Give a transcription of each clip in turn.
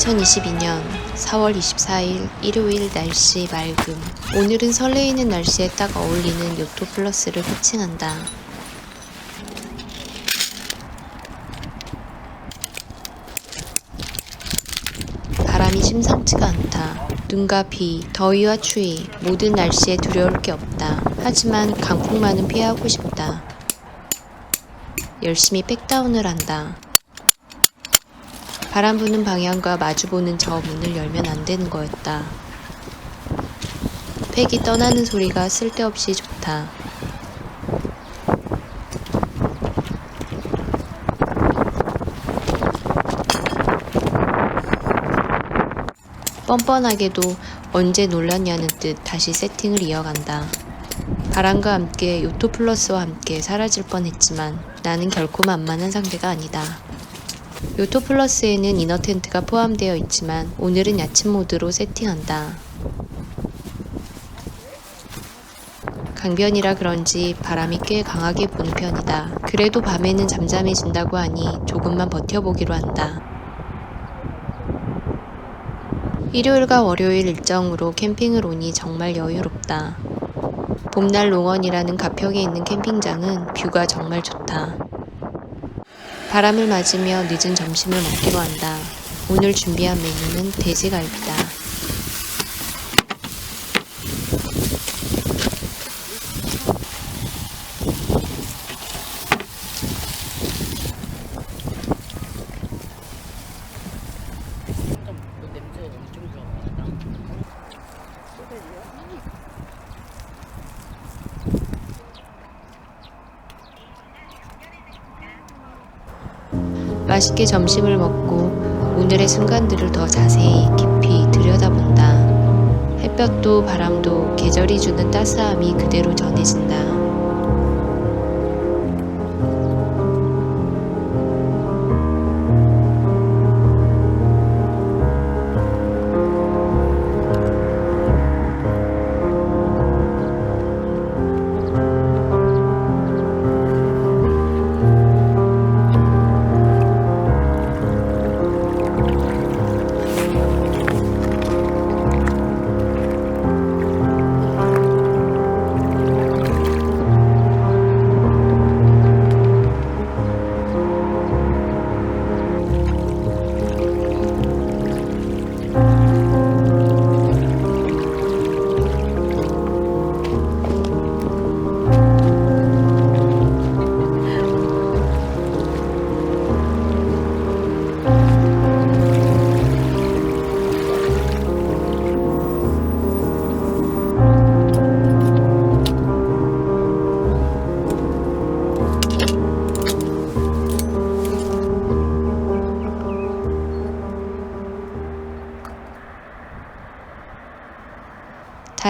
2022년 4월 24일 일요일 날씨 맑음. 오늘은 설레이는 날씨에 딱 어울리는 요토 플러스를 호칭한다. 바람이 심상치가 않다. 눈과 비, 더위와 추위, 모든 날씨에 두려울 게 없다. 하지만 강풍만은 피하고 싶다. 열심히 백다운을 한다. 바람 부는 방향과 마주보는 저 문을 열면 안 되는 거였다. 팩이 떠나는 소리가 쓸데없이 좋다. 뻔뻔하게도 언제 놀랐냐는 듯 다시 세팅을 이어간다. 바람과 함께 요토 플러스와 함께 사라질 뻔했지만 나는 결코 만만한 상대가 아니다. 요토 플러스에는 이너 텐트가 포함되어 있지만 오늘은 야침 모드로 세팅한다. 강변이라 그런지 바람이 꽤 강하게 부는 편이다. 그래도 밤에는 잠잠해진다고 하니 조금만 버텨보기로 한다. 일요일과 월요일 일정으로 캠핑을 오니 정말 여유롭다. 봄날 농원이라는 가평에 있는 캠핑장은 뷰가 정말 좋다. 바람을 맞으며 늦은 점심을 먹기로 한다. 오늘 준비한 메뉴는 돼지갈비다. 맛있게 점심을 먹고 오늘의 순간들을 더 자세히 깊이 들여다본다. 햇볕도 바람도 계절이 주는 따스함이 그대로 전해진다.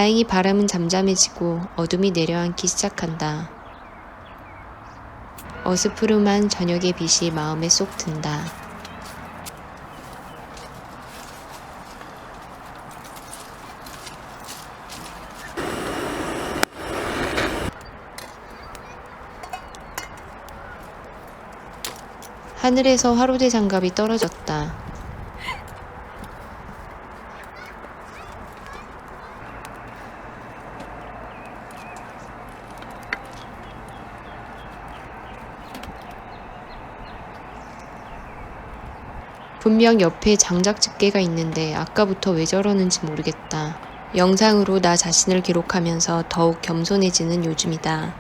다행히 바람은 잠잠해지고 어둠이 내려앉기 시작한다. 어스푸름한 저녁의 빛이 마음에 쏙 든다. 하늘에서 화로대 장갑이 떨어졌다. 분명 옆에 장작 집게가 있는데 아까부터 왜 저러는지 모르겠다. 영상으로 나 자신을 기록하면서 더욱 겸손해지는 요즘이다.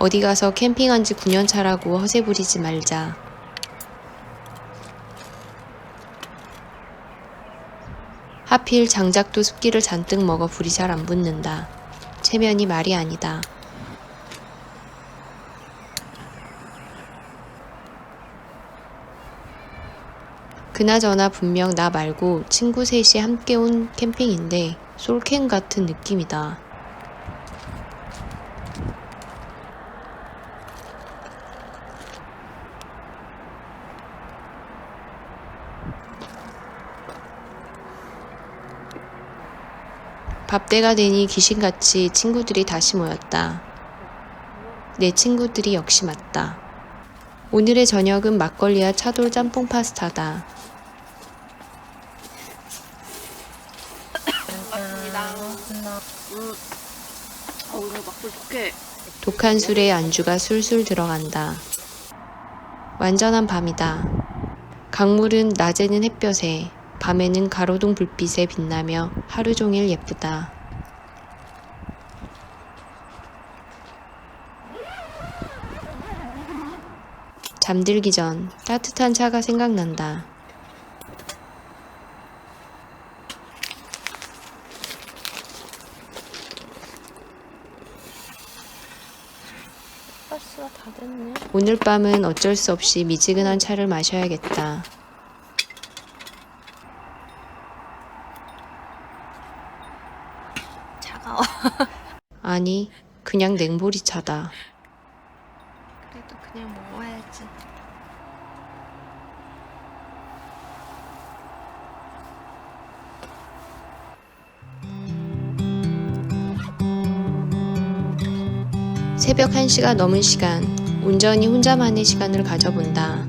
어디 가서 캠핑한 지 9년 차라고 허세 부리지 말자. 하필 장작도 습기를 잔뜩 먹어 불이 잘 안 붙는다. 체면이 말이 아니다. 그나저나 분명 나 말고 친구 셋이 함께 온 캠핑인데 솔캠 같은 느낌이다. 밥때가 되니 귀신같이 친구들이 다시 모였다. 내 친구들이 역시 맞다. 오늘의 저녁은 막걸리와 차돌 짬뽕 파스타다. 음. 어, 막불 좋게. 독한 술에 안주가 술술 들어간다. 완전한 밤이다. 강물은 낮에는 햇볕에, 밤에는 가로등 불빛에 빛나며 하루 종일 예쁘다. 잠들기 전 따뜻한 차가 생각난다. 버스가 다 됐네. 오늘 밤은 어쩔 수 없이 미지근한 차를 마셔야겠다. 차가워. 아니, 그냥 냉보리 차다. 그래도 그냥 먹어야지. 새벽 1시가 넘은 시간, 온전히 혼자만의 시간을 가져본다.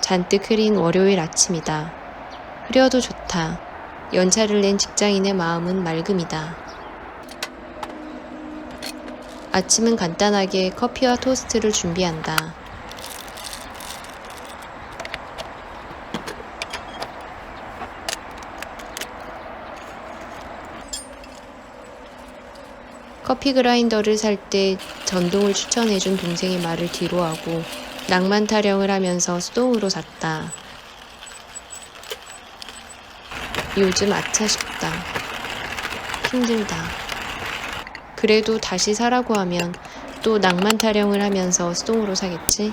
잔뜩 흐린 월요일 아침이다. 흐려도 좋다. 연차를 낸 직장인의 마음은 맑음이다. 아침은 간단하게 커피와 토스트를 준비한다. 커피 그라인더를 살 때 전동을 추천해준 동생의 말을 뒤로하고 낭만 타령을 하면서 수동으로 샀다. 요즘 아차 싶다. 힘들다. 그래도 다시 사라고 하면 또 낭만 타령을 하면서 수동으로 사겠지?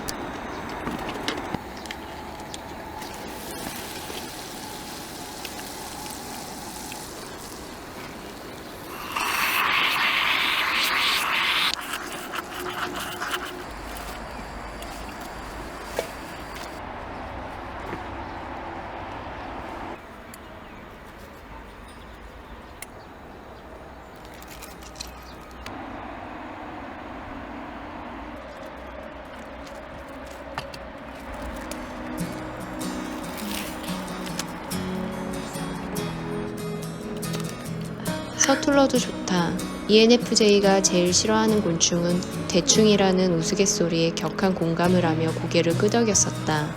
서툴러도 좋다. ENFJ가 제일 싫어하는 곤충은 대충이라는 우스갯소리에 격한 공감을 하며 고개를 끄덕였었다.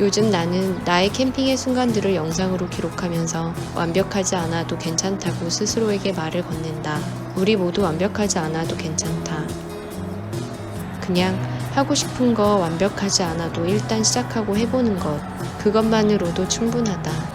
요즘 나는 나의 캠핑의 순간들을 영상으로 기록하면서 완벽하지 않아도 괜찮다고 스스로에게 말을 건넨다. 우리 모두 완벽하지 않아도 괜찮다. 그냥 하고 싶은 거 완벽하지 않아도 일단 시작하고 해보는 것. 그것만으로도 충분하다.